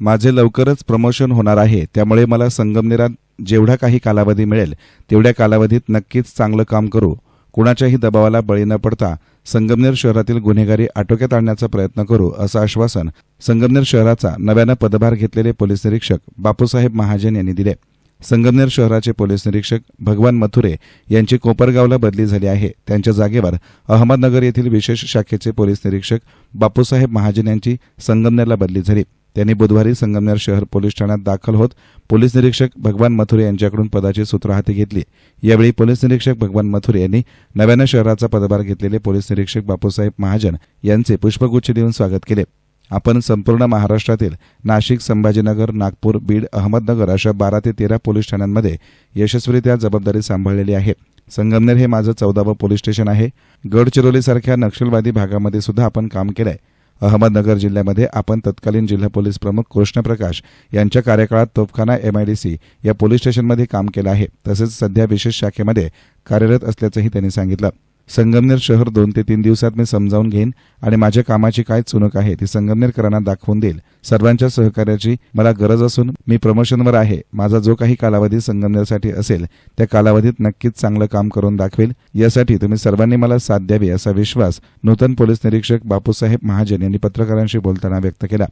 माझे लवकरच प्रमोशन होणार आहे त्यामुळे मला संगमनेरात जेवढा काही कालावधी मिळेल तेवढ्या कालावधीत नक्कीच चांगलं काम करू. कुणाच्याही दबावाला बळी न पडता संगमनेर शहरातील गुन्हेगारी आटोक्यात आणण्याचा प्रयत्न करू असं आश्वासन संगमनेर शहराचा नव्यानं पदभार घेतलेले पोलीस निरीक्षक बापूसाहेब महाजन यांनी दिले. संगमनेर शहराचे पोलीस निरीक्षक भगवान मथुरे यांची कोपरगावला बदली झाली आहे. त्यांच्या जागेवर अहमदनगर येथील विशेष शाखेचे पोलीस निरीक्षक बापूसाहेब महाजन यांची संगमनेरला बदली झाली. त्यांनी बुधवारी संगमनेर शहर पोलीस ठाण्यात दाखल होत पोलीस निरीक्षक भगवान मथुरे यांच्याकडून पदाची सूत्र हाती घेतली. यावेळी पोलीस निरीक्षक भगवान मथुरे यांनी नव्यानं शहराचा पदभार घेतलेले पोलीस निरीक्षक बापूसाहेब महाजन यांचे पुष्पगुच्छ देऊन स्वागत केले. आपण संपूर्ण महाराष्ट्रातील नाशिक संभाजीनगर नागपूर बीड अहमदनगर अशा बारा ते तेरा पोलीस ठाण्यांमध्ये यशस्वीरित्या जबाबदारी सांभाळलेली आहे. संगमनेर हे माझं चौदावं पोलीस स्टेशन आहे. गडचिरोलीसारख्या नक्षलवादी भागामध्ये सुद्धा आपण काम केलंय. अहमदनगर जिल्ह्यामध्ये आपण तत्कालीन जिल्हा पोलीस प्रमुख कृष्णप्रकाश यांच्या कार्यकाळात तोफखाना एमआयडीसी या पोलीस स्टेशनमध्ये काम केलं आहे. तसेच सध्या विशेष शाखेमध्ये कार्यरत असल्याचंही त्यांनी सांगितलं. संगमनेर शहर दोन ते तीन दिवसात मी समजावून घेईन आणि माझ्या कामाची काय चुनक आहे ती संगमनेरकरांना दाखवून देईल. सर्वांच्या सहकार्याची मला गरज असून मी प्रमोशनवर आहे. माझा जो काही कालावधी संगमनेरसाठी असेल त्या कालावधीत नक्कीच चांगलं काम करून दाखवेल. यासाठी तुम्ही सर्वांनी मला साथ द्यावी असा विश्वास नूतन पोलीस निरीक्षक बापूसाहेब महाजन यांनी पत्रकारांशी बोलताना व्यक्त केला.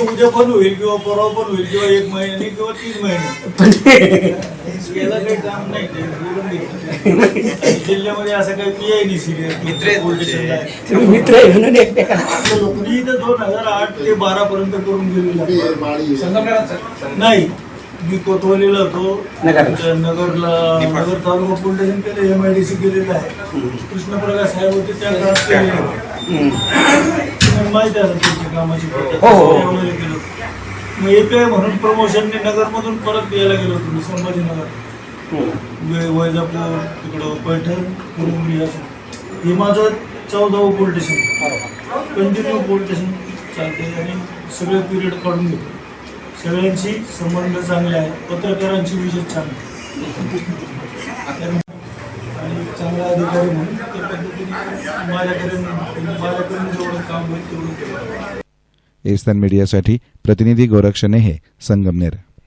उद्या पण होईल किंवा परवा पण होईल किंवा एक महिन्याने किंवा तीन महिने. याला काही काम नाही ते बोलून घेतलं. आणि जिल्ह्यामध्ये असं काही पी आय नाही सिरियस तुम्ही मित्र आहे म्हणून एकमेकांना मी इथं दोन हजार आठ ते बारा पर्यंत करून गेलेलो. नाही मी कोतवालीला होतो नगरला. त्या नगरला नगर तालुका स्टेशन केलं एम आय डी सी केलेलं आहे कृष्णप्रकाश साहेब होते त्या काळात केलेलं आहे. तुम्हाला माहिती आहे त्यांची कामाची पद्धत. हो, हो. एवढं केलं. मग येतोय म्हणून प्रमोशनने नगरमधून परत यायला गेलो तुम्ही संभाजीनगर. वै- वैजापूर तिकडं पैठण कुरुंबी असं. हे माझं चौदावं police station. Continue police station चालते आणि सगळे पिरियड काढून घेतो. सगळ्यांशी संबंध चांगले आहेत पत्रकारांची विशेष चांगली आणि चांगला अधिकारी म्हणून त्या पद्धतीने माझ्याकडे माझ्याकडून जेवढं काम होईल तेवढं केलं. एस्तान मीडियासाठी प्रतिनिधी गोरक्ष नेहे संगमनेर